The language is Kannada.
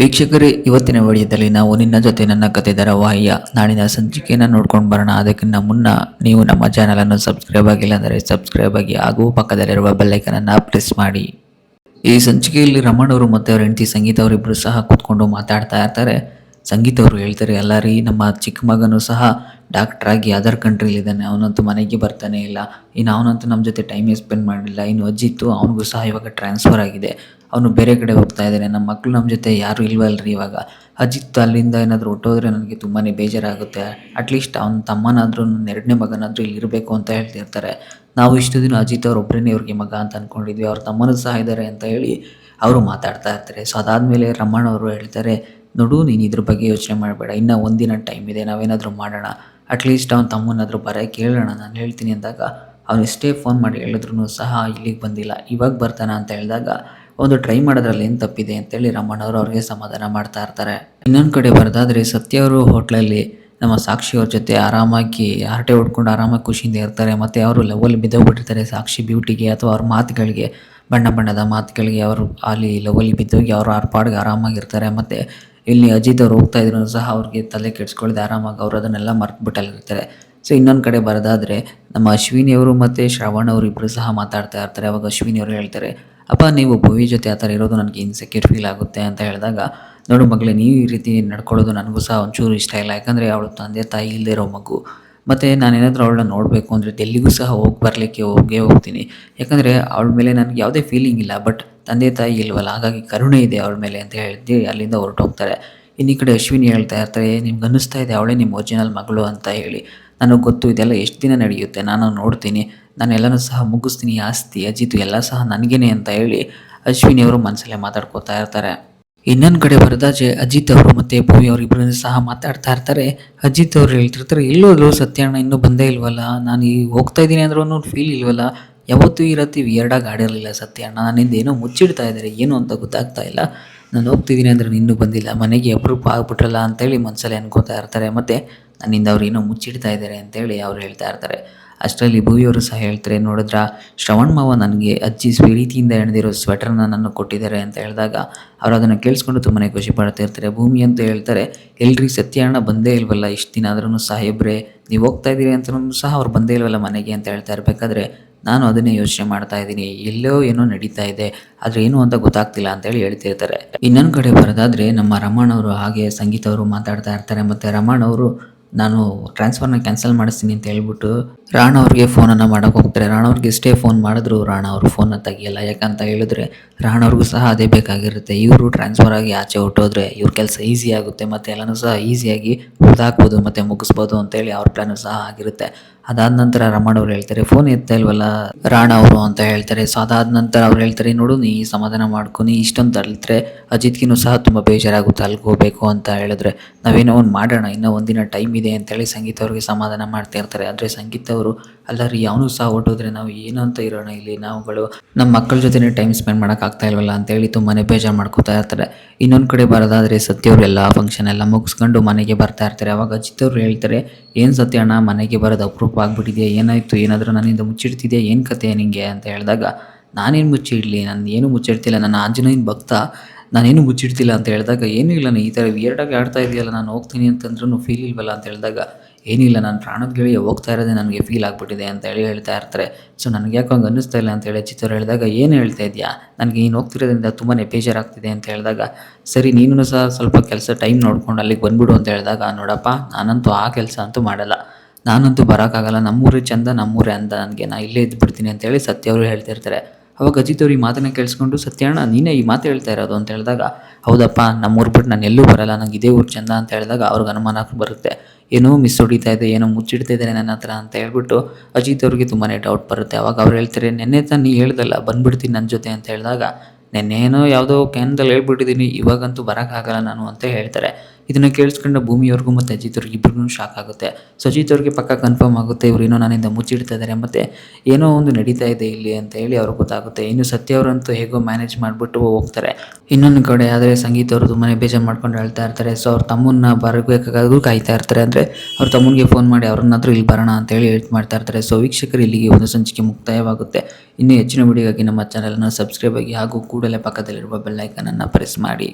ವೀಕ್ಷಕರೇ, ಇವತ್ತಿನ ವಿಡಿಯೋದಲ್ಲಿ ನಾವು ನಿನ್ನ ಜೊತೆ ನನ್ನ ಕತೆ ಧಾರಾವಾಹಿಯ ನಾಳಿನ ಸಂಚಿಕೆಯನ್ನು ನೋಡ್ಕೊಂಡು ಬರೋಣ. ಅದಕ್ಕಿಂತ ಮುನ್ನ ನೀವು ನಮ್ಮ ಚಾನಲನ್ನು ಸಬ್ಸ್ಕ್ರೈಬ್ ಆಗಿಲ್ಲ ಅಂದರೆ ಸಬ್ಸ್ಕ್ರೈಬ್ ಆಗಿ, ಹಾಗೂ ಪಕ್ಕದಲ್ಲಿರುವ ಬೆಲ್ಲೈಕನನ್ನು ಪ್ರೆಸ್ ಮಾಡಿ. ಈ ಸಂಚಿಕೆಯಲ್ಲಿ ರಮಣವರು ಮತ್ತು ಅವರ ಹೆಂಡತಿ ಸಂಗೀತ ಅವರಿಬ್ಬರು ಸಹ ಕೂತ್ಕೊಂಡು ಮಾತಾಡ್ತಾ ಇರ್ತಾರೆ. ಸಂಗೀತ ಅವರು ಹೇಳ್ತಾರೆ ಎಲ್ಲ ರೀ ನಮ್ಮ ಚಿಕ್ಕ ಮಗನು ಸಹ ಡಾಕ್ಟರ್ ಆಗಿ ಅದರ್ ಕಂಟ್ರಿಲಿದ್ದಾನೆ ಅವನಂತೂ ಮನೆಗೆ ಬರ್ತಾನೆ ಇಲ್ಲ. ಇನ್ನು ಅವನಂತೂ ನಮ್ಮ ಜೊತೆ ಟೈಮೇ ಸ್ಪೆಂಡ್ ಮಾಡಿಲ್ಲ ಇನ್ನು ಅಜ್ಜಿತ್ತು ಅವನಿಗೂ ಸಹ ಇವಾಗ ಟ್ರಾನ್ಸ್ಫರ್ ಆಗಿದೆ. ಅವನು ಬೇರೆ ಕಡೆ ಹೋಗ್ತಾ ಇದ್ದಾನೆ. ನಮ್ಮ ಮಕ್ಕಳು ನಮ್ಮ ಜೊತೆ ಯಾರೂ ರೀ ಇವಾಗ. ಅಜಿತ್ ಅಲ್ಲಿಂದ ಏನಾದರೂ ಹೊಟ್ಟೋದ್ರೆ ನನಗೆ ತುಂಬಾ ಬೇಜಾರಾಗುತ್ತೆ. ಅಟ್ಲೀಸ್ಟ್ ಅವನ ತಮ್ಮನಾದರೂ, ನನ್ನ ಎರಡನೇ ಮಗನಾದರೂ ಇಲ್ಲಿ ಇರಬೇಕು ಅಂತ ಹೇಳ್ತಿರ್ತಾರೆ. ನಾವು ಇಷ್ಟು ದಿನ ಅಜಿತ್ ಅವ್ರ ಒಬ್ಬರೇ ಇವ್ರಿಗೆ ಮಗ ಅಂತ ಅಂದ್ಕೊಂಡಿದ್ವಿ ಅವ್ರ ತಮ್ಮನೂ ಸಹ ಇದ್ದಾರೆ ಅಂತ ಹೇಳಿ ಅವರು ಮಾತಾಡ್ತಾ ಇರ್ತಾರೆ. ಸೊ ಅದಾದಮೇಲೆ ರಮಣ್ ಅವರು ಹೇಳ್ತಾರೆ ನೋಡು, ನೀನು ಇದ್ರ ಬಗ್ಗೆ ಯೋಚನೆ ಮಾಡಬೇಡ. ಇನ್ನೂ ಒಂದಿನ ಟೈಮ್ ಇದೆ, ನಾವೇನಾದರೂ ಮಾಡೋಣ. ಅಟ್ಲೀಸ್ಟ್ ಅವ್ನು ತಮ್ಮನಾದರೂ ಬರ, ಕೇಳೋಣ. ನಾನು ಹೇಳ್ತೀನಿ ಅಂದಾಗ ಅವ್ನು ಎಷ್ಟೇ ಫೋನ್ ಮಾಡಿ ಹೇಳಿದ್ರು ಸಹ ಇಲ್ಲಿಗೆ ಬಂದಿಲ್ಲ. ಇವಾಗ ಬರ್ತಾನ ಅಂತ ಹೇಳಿದಾಗ ಒಂದು ಟ್ರೈ ಮಾಡೋದ್ರಲ್ಲಿ ಏನು ತಪ್ಪಿದೆ ಅಂತೇಳಿ ರಮಣ್ ಅವರು ಅವ್ರಿಗೆ ಸಮಾಧಾನ ಮಾಡ್ತಾ ಇರ್ತಾರೆ. ಇನ್ನೊಂದು ಕಡೆ ಬರೋದಾದ್ರೆ ಸತ್ಯ ಅವರು ಹೋಟ್ಲಲ್ಲಿ ನಮ್ಮ ಸಾಕ್ಷಿಯವ್ರ ಜೊತೆ ಆರಾಮಾಗಿ ಹರಟೆ ಹೊಡ್ಕೊಂಡು ಆರಾಮಾಗಿ ಖುಷಿಯಿಂದ ಇರ್ತಾರೆ. ಮತ್ತು ಅವರು ಲವಲ್ಲಿ ಬಿದ್ದೋಗ್ಬಿಟ್ಟಿರ್ತಾರೆ ಸಾಕ್ಷಿ ಬ್ಯೂಟಿಗೆ ಅಥವಾ ಅವ್ರ ಮಾತುಗಳಿಗೆ. ಬಣ್ಣ ಬಣ್ಣದ ಮಾತುಗಳಿಗೆ ಅವರು ಅಲ್ಲಿ ಲೆವೆಲ್ ಬಿದ್ದೋಗಿ ಅವರು ಆರ್ಪಾಡ್ಗೆ ಪಾಡಿಗೆ ಆರಾಮಾಗಿರ್ತಾರೆ ಮತ್ತು ಇಲ್ಲಿ ಅಜಿತ್ ಅವ್ರು ಹೋಗ್ತಾ ಇದ್ರು ಸಹ ಅವ್ರಿಗೆ ತಲೆ ಕೆಡ್ಸ್ಕೊಳ್ದೆ ಆರಾಮಾಗಿ ಅವರು ಅದನ್ನೆಲ್ಲ ಮರ್ತ್ಬಿಟ್ಟಲ್ಲಿರ್ತಾರೆ. ಸೊ ಇನ್ನೊಂದು ಕಡೆ ಬರೋದಾದರೆ ನಮ್ಮ ಅಶ್ವಿನಿ ಅವರು ಮತ್ತು ಶ್ರವಣ್ ಅವರು ಇಬ್ಬರು ಸಹ ಮಾತಾಡ್ತಾ ಇರ್ತಾರೆ. ಅವಾಗ ಅಶ್ವಿನಿ ಅವರು ಹೇಳ್ತಾರೆ, ಅಪ್ಪ, ನೀವು ಭುವಿ ಜೊತೆ ಆ ಥರ ಇರೋದು ನನಗೆ ಇನ್ಸೆಕ್ಯೂರ್ ಫೀಲ್ ಆಗುತ್ತೆ ಅಂತ ಹೇಳಿದಾಗ, ನೋಡು ಮಗಳೇ, ನೀವು ಈ ರೀತಿ ನಡ್ಕೊಳ್ಳೋದು ನನಗೂ ಸಹ ಒಂಚೂರು ಇಷ್ಟ ಇಲ್ಲ. ಯಾಕಂದರೆ ಅವಳು ತಂದೆ ತಾಯಿ ಇಲ್ಲದೆ ಇರೋ ಮಗು. ಮತ್ತು ನಾನೇನಾದರೂ ಅವಳನ್ನ ನೋಡಬೇಕು ಅಂದರೆ ಡೆಲ್ಲಿಗೂ ಸಹ ಹೋಗಿ ಬರಲಿಕ್ಕೆ ಹೋಗೇ ಹೋಗ್ತೀನಿ. ಯಾಕಂದರೆ ಅವಳ ಮೇಲೆ ನನಗೆ ಯಾವುದೇ ಫೀಲಿಂಗ್ ಇಲ್ಲ. ಬಟ್ ತಂದೆ ತಾಯಿ ಇಲ್ವಲ್ಲ? ಹಾಗಾಗಿ ಕರುಣೆ ಇದೆ ಅವಳ ಮೇಲೆ ಅಂತ ಹೇಳಿ ಅಲ್ಲಿಂದ ಹೊರಟೋಗ್ತಾರೆ ಇನ್ನು ಈ ಕಡೆ ಅಶ್ವಿನಿ ಹೇಳ್ತಾ ಇರ್ತಾರೆ ನಿಮ್ಗೆ ಅನ್ನಿಸ್ತಾ ಇದೆ? ಅವಳೇ ನಿಮ್ಮ ಒರಿಜಿನಲ್ ಮಗಳು ಅಂತ ಹೇಳಿ. ನನಗೆ ಗೊತ್ತು, ಇದೆಲ್ಲ ಎಷ್ಟು ದಿನ ನಡೆಯುತ್ತೆ? ನಾನು ನೋಡ್ತೀನಿ. ನಾನು ಎಲ್ಲನೂ ಸಹ ಮುಗಿಸ್ತೀನಿ, ಆಸ್ತಿ, ಅಜಿತು ಎಲ್ಲ ಸಹ ನನಗೇನೆ ಅಂತ ಹೇಳಿ ಅಶ್ವಿನಿ ಅವರು ಮನಸ್ಸಲ್ಲೇ ಮಾತಾಡ್ಕೋತಾ ಇರ್ತಾರೆ. ಇನ್ನೊಂದು ಕಡೆ ಬರದಾಜೆ ಅಜಿತ್ ಅವರು ಮತ್ತು ಭೂಮಿ ಅವರು ಇಬ್ಬರನ್ನು ಸಹ ಮಾತಾಡ್ತಾ ಇರ್ತಾರೆ. ಅಜಿತ್ ಅವರು ಹೇಳ್ತಿರ್ತಾರೆ ಎಲ್ಲೋದ್ರು ಸತ್ಯಣ್ಣ ಇನ್ನೂ ಬಂದೇ ಇಲ್ವಲ್ಲ? ನಾನು ಈ ಹೋಗ್ತಾ ಇದ್ದೀನಿ ಅಂದ್ರೂ ಫೀಲ್ ಇಲ್ವಲ್ಲ? ಯಾವತ್ತೂ ಈ ರಾತ್ರಿ ವಿಯರ್ಡಾಗಿ ಆಡಿರಲಿಲ್ಲ ಸತ್ಯಣ್ಣ ನನ್ನಿಂದ ಏನೋ ಮುಚ್ಚಿಡ್ತಾ ಇದ್ದಾರೆ, ಏನು ಅಂತ ಗೊತ್ತಾಗ್ತಾ ಇಲ್ಲ. ನಾನು ಹೋಗ್ತಿದ್ದೀನಿ ಅಂದರೆ ಇನ್ನೂ ಬಂದಿಲ್ಲ. ಮನೆಗೆ ಅಪರೂಪ ಆಗ್ಬಿಟ್ರಲ್ಲ ಅಂತೇಳಿ ಮನಸ್ಸಲ್ಲಿ ಅನ್ಕೋತಾ ಇರ್ತಾರೆ. ಮತ್ತು ನನ್ನಿಂದ ಅವ್ರು ಏನೋ ಮುಚ್ಚಿಡ್ತಾ ಇದ್ದಾರೆ ಅಂತೇಳಿ ಅವ್ರು ಹೇಳ್ತಾ ಇರ್ತಾರೆ. ಅಷ್ಟರಲ್ಲಿ ಭೂವಿಯವರು ಸಹ ಹೇಳ್ತಾರೆ, ನೋಡಿದ್ರ? ಶ್ರವಣ್ ಮಾವ ನನಗೆ ಅಜ್ಜಿ ರೀತಿಯಿಂದ ಎಣೆದಿರೋ ಸ್ವೆಟರ್ನ ನನ್ನನ್ನು ಕೊಟ್ಟಿದ್ದಾರೆ ಅಂತ ಹೇಳಿದಾಗ ಅವರು ಅದನ್ನು ಕೇಳಿಸ್ಕೊಂಡು ತುಂಬಾ ಖುಷಿ ಪಡ್ತಾ ಇರ್ತಾರೆ. ಭೂಮಿ ಅಂತ ಹೇಳ್ತಾರೆ, ಎಲ್ರಿ ಸತ್ಯಣ್ಣ ಬಂದೇ ಇಲ್ವಲ್ಲ? ಇಷ್ಟು ದಿನ ಆದ್ರೂ ಸಾಹೇಬ್ರೆ ನೀವು ಹೋಗ್ತಾ ಇದ್ದೀರಿ ಅಂತ ಸಹ ಅವ್ರು ಬಂದೇ ಇಲ್ವಲ್ಲ ಮನೆಗೆ ಅಂತ ಹೇಳ್ತಾ ಇರಬೇಕಾದ್ರೆ ನಾನು ಅದನ್ನೇ ಯೋಚನೆ ಮಾಡ್ತಾ ಇದ್ದೀನಿ. ಎಲ್ಲೋ ಏನೋ ನಡೀತಾ ಇದೆ. ಆದರೆ ಏನು ಅಂತ ಗೊತ್ತಾಗ್ತಿಲ್ಲ ಅಂತೇಳಿ ಹೇಳ್ತಿರ್ತಾರೆ. ಇನ್ನೊಂದು ಕಡೆ ಬರೋದಾದರೆ ನಮ್ಮ ರಮಣ್ ಅವರು ಹಾಗೆ ಸಂಗೀತ ಅವರು ಮಾತಾಡ್ತಾ ಇರ್ತಾರೆ. ಮತ್ತು ರಮಣ್ ಅವರು ನಾನು ಟ್ರಾನ್ಸ್ಫರ್ನ ಕ್ಯಾನ್ಸಲ್ ಮಾಡಿಸ್ತೀನಿ ಅಂತ ಹೇಳ್ಬಿಟ್ಟು ರಾಣ ಅವ್ರಿಗೆ ಫೋನನ್ನು ಮಾಡೋಕೆ ಹೋಗ್ತಾರೆ. ರಾಣ ಅವ್ರಿಗೆ ಎಷ್ಟೇ ಫೋನ್ ಮಾಡಿದ್ರು ರಾಣ ಅವರು ಫೋನನ್ನು ತೆಗಿಯಲ್ಲ. ಯಾಕಂತ ಹೇಳಿದ್ರೆ ರಾಣ ಅವ್ರಿಗೂ ಸಹ ಅದೇ ಬೇಕಾಗಿರುತ್ತೆ. ಇವರು ಟ್ರಾನ್ಸ್ಫರ್ ಆಗಿ ಆಚೆ ಹುಟ್ಟೋದ್ರೆ ಇವ್ರ ಕೆಲಸ ಈಸಿ ಆಗುತ್ತೆ. ಮತ್ತು ಎಲ್ಲನೂ ಸಹ ಈಸಿಯಾಗಿ ಉದಾಕ್ಬೋದು ಮತ್ತು ಮುಗಿಸ್ಬೋದು ಅಂತೇಳಿ ಅವ್ರ ಪ್ಲ್ಯಾನು ಸಹ ಆಗಿರುತ್ತೆ. ಅದಾದ ನಂತರ ರಮಣ ಅವ್ರು ಹೇಳ್ತಾರೆ ಫೋನ್ ಎತ್ತಾ ಇಲ್ವಲ್ಲ ರಾಣ ಅವರು ಅಂತ ಹೇಳ್ತಾರೆ. ಸೊ ಅದಾದ ನಂತರ ಅವ್ರು ಹೇಳ್ತಾರೆ, ನೋಡು, ನೀ ಸಮಾಧಾನ ಮಾಡ್ಕೊ. ನೀ ಇಷ್ಟೊಂದು ತಳ್ಳಿದ್ರೆ ಅಜಿತ್ಗಿನೂ ಸಹ ತುಂಬ ಬೇಜಾರಾಗುತ್ತೆ ಅಲ್ಲಿಗೆ ಹೋಗಬೇಕು ಅಂತ ಹೇಳಿದ್ರೆ. ನಾವೇನೋ ಒಂದು ಮಾಡೋಣ, ಇನ್ನೂ ಒಂದಿನ ಟೈಮ್ ಇದೆ ಅಂತೇಳಿ ಸಂಗೀತ ಅವ್ರಿಗೆ ಸಮಾಧಾನ ಮಾಡ್ತಾ ಇರ್ತಾರೆ. ಆದರೆ ಸಂಗೀತ ಅವರು ಅಲ್ಲ ರೀ ಅವನು ಸಹ ಹೊಟ್ಟೋದ್ರೆ ನಾವು ಏನು ಅಂತ ಇರೋಣ ಇಲ್ಲಿ? ನಾವುಗಳು ನಮ್ಮ ಮಕ್ಕಳ ಜೊತೆ ಟೈಮ್ ಸ್ಪೆಂಡ್ ಮಾಡೋಕ್ಕಾಗ್ತಾ ಇಲ್ವಲ್ಲ ಅಂತೇಳಿ ತುಂಬಾ ಬೇಜಾರು ಮಾಡ್ಕೋತಾ ಇರ್ತಾರೆ. ಇನ್ನೊಂದು ಕಡೆ ಬರೋದಾದರೆ ಸತ್ಯವರೆಲ್ಲ ಫಂಕ್ಷನ್ ಎಲ್ಲ ಮುಗಿಸ್ಕೊಂಡು ಮನೆಗೆ ಬರ್ತಾ ಇರ್ತಾರೆ. ಅವಾಗ ಅಜಿತ್ ಅವ್ರು ಹೇಳ್ತಾರೆ, ಏನು ಸತ್ಯ ಅಣ್ಣ, ಮನೆಗೆ ಬರೋದು ಅಪರೂಪ ಆಗಿಬಿಟ್ಟಿದೆ ಏನಾಯಿತು? ಏನಾದರೂ ನನ್ನಿಂದ ಮುಚ್ಚಿಡ್ತಿದೆಯಾ? ಏನು ಕತೆ ನಿಂಗೆ? ಅಂತ ಹೇಳಿದಾಗ, ನಾನೇನು ಮುಚ್ಚಿಡಲಿ? ನಾನು ಏನು ಮುಚ್ಚಿಡ್ತಿಲ್ಲ. ನನ್ನ ಆಂಜನೇಯನ ಭಕ್ತ ನಾನೇನು ಮುಚ್ಚಿಡ್ತಿಲ್ಲ ಅಂತ ಹೇಳಿದಾಗ ಏನೂ ಇಲ್ಲ ನಾನು ಈ ಥರ ವಿಯರ್ಡಾಗಿ ಆಡ್ತಾ ಇದೆಯಲ್ಲ, ನಾನು ಹೋಗ್ತೀನಿ ಅಂತಂದ್ರೂ ಫೀಲ್ ಇಲ್ವಲ್ಲ? ಅಂತ ಹೇಳಿದಾಗ, ಏನಿಲ್ಲ, ನಾನು ಪ್ರಾಣದ ಗೆಳೆಯ ಹೋಗ್ತಾ ಇರೋದೇ ನನಗೆ ಫೀಲ್ ಆಗಿಬಿಟ್ಟಿದೆ ಅಂತ ಹೇಳಿ ಹೇಳ್ತಾ ಇರ್ತಾರೆ. ಸೊ ನನಗೆ ಯಾಕೆ ಹಂಗೆ ಅನ್ನಿಸ್ತಾ ಇಲ್ಲ ಅಂತ ಹೇಳಿ ಚಿತ್ರ ಹೇಳಿದಾಗ, ಏನು ಹೇಳ್ತಾ ಇದೆಯಾ? ನನಗೆ ನೀನು ಹೋಗ್ತಿರೋದ್ರಿಂದ ತುಂಬಾ ಬೇಜಾರಾಗ್ತಿದೆ ಅಂತ ಹೇಳಿದಾಗ, ಸರಿ ನೀನು ಸಹ ಸ್ವಲ್ಪ ಕೆಲಸ ಟೈಮ್ ನೋಡ್ಕೊಂಡು ಅಲ್ಲಿಗೆ ಬಂದ್ಬಿಡು ಅಂತ ಹೇಳಿದಾಗ, ನೋಡಪ್ಪ, ನಾನಂತೂ ಆ ಕೆಲಸ ಅಂತೂ ಮಾಡಲ್ಲ. ನಾನಂತೂ ಬರೋಕ್ಕಾಗಲ್ಲ. ನಮ್ಮೂರೇ ಚಂದ, ನಮ್ಮೂರೇ ಅಂದ. ನನಗೆ ನಾನು ಇಲ್ಲೇ ಇದ್ಬಿಡ್ತೀನಿ ಅಂತೇಳಿ ಸತ್ಯವರು ಹೇಳ್ತಿರ್ತಾರೆ. ಅವಾಗ ಅಜಿತ್ ಅವ್ರು ಈ ಮಾತನ್ನ ಕೇಳಿಸ್ಕೊಂಡು, ಸತ್ಯಣ್ಣ, ನೀನೇ ಈ ಮಾತು ಹೇಳ್ತಾ ಇರೋದು? ಅಂತ ಹೇಳಿದಾಗ, ಹೌದಪ್ಪ ನಮ್ಮ ಊರು ಬಿಟ್ಟು ನಾನು ಎಲ್ಲೂ ಬರಲ್ಲ, ನಂಗೆ ಇದೇ ಊರು ಚಂದ ಅಂತ ಹೇಳಿದಾಗ ಅವ್ರಿಗೆ ಅನುಮಾನ ಬರುತ್ತೆ. ಏನೋ ಮಿಸ್ ಹೊಡಿತಾ ಇದೆ, ಏನೋ ಮುಚ್ಚಿಡ್ತಾ ಇದ್ದಾರೆ ನನ್ನ ಹತ್ರ ಅಂತ ಹೇಳ್ಬಿಟ್ಟು ಅಜಿತ್ ಅವ್ರಿಗೆ ತುಂಬಾ ಡೌಟ್ ಬರುತ್ತೆ. ಅವಾಗ ಅವ್ರು ಹೇಳ್ತಾರೆ, ನೆನ್ನೆ ತಾನು ನೀ ಹೇಳ್ದಲ್ಲ, ಬಂದ್ಬಿಡ್ತೀನಿ ನನ್ನ ಜೊತೆ ಅಂತ ಹೇಳಿದಾಗ, ನೆನ್ನೇನೋ ಯಾವುದೋ ಕ್ಯಾನ್ದಲ್ಲಿ ಹೇಳ್ಬಿಟ್ಟಿದ್ದೀನಿ ಇವಾಗಂತೂ ಬರೋಕ್ಕಾಗಲ್ಲ ನಾನು ಅಂತ ಹೇಳ್ತಾರೆ. ಇದನ್ನು ಕೇಳಿಸ್ಕೊಂಡ ಭೂಮಿಯವ್ರಿಗೂ ಮತ್ತು ಅಜಿತ್ ಅವ್ರಿಗೆ ಇಬ್ಬರಿಗೂ ಶಾಕ್ ಆಗುತ್ತೆ. ಸೊ ಅಜಿತ್ ಅವ್ರಿಗೆ ಪಕ್ಕ ಕನ್ಫರ್ಮ್ ಆಗುತ್ತೆ, ಇವರು ಏನೋ ನನ್ನಿಂದ ಮುಚ್ಚಿಡ್ತಾ ಇದ್ದಾರೆ ಮತ್ತು ಏನೋ ಒಂದು ನಡೀತಾ ಇದೆ ಇಲ್ಲಿ ಅಂತ ಹೇಳಿ ಅವ್ರಿಗೆ ಗೊತ್ತಾಗುತ್ತೆ. ಇನ್ನು ಸತ್ಯ ಅವರಂತೂ ಹೇಗೋ ಮ್ಯಾನೇಜ್ ಮಾಡಿಬಿಟ್ಟು ಹೋಗ್ತಾರೆ. ಇನ್ನೊಂದು ಕಡೆ ಆದರೆ ಸಂಗೀತ ಅವರು ತುಂಬಾ ಬೇಜಾರು ಮಾಡ್ಕೊಂಡು ಹೇಳ್ತಾ ಇರ್ತಾರೆ. ಸೊ ಅವ್ರ ತಮ್ಮನ್ನ ಬರಬೇಕಾದ್ರೂ ಕಾಯ್ತಾ ಇರ್ತಾರೆ ಅಂದರೆ ಅವ್ರ ತಮ್ಮನಿಗೆ ಫೋನ್ ಮಾಡಿ ಅವ್ರನ್ನಾದರೂ ಇಲ್ಲಿ ಬರೋಣ ಅಂತೇಳಿ ಹೇಳ್ತಾ ಮಾಡ್ತಾ ಇರ್ತಾರೆ. ಸೊ ವೀಕ್ಷಕರು ಇಲ್ಲಿಗೆ ಒಂದು ಸಂಚಿಕೆ ಮುಕ್ತಾಯವಾಗುತ್ತೆ. ಇನ್ನೂ ಹೆಚ್ಚಿನ ವಿಡಿಯೋಗಾಗಿ ನಮ್ಮ ಚಾನಲನ್ನು ಸಬ್ಸ್ಕ್ರೈಬ್ ಆಗಿ ಹಾಗೂ ಕೂಡಲೇ ಪಕ್ಕದಲ್ಲಿರುವ ಬೆಲ್ಲೈಕನನ್ನು ಪ್ರೆಸ್ ಮಾಡಿ.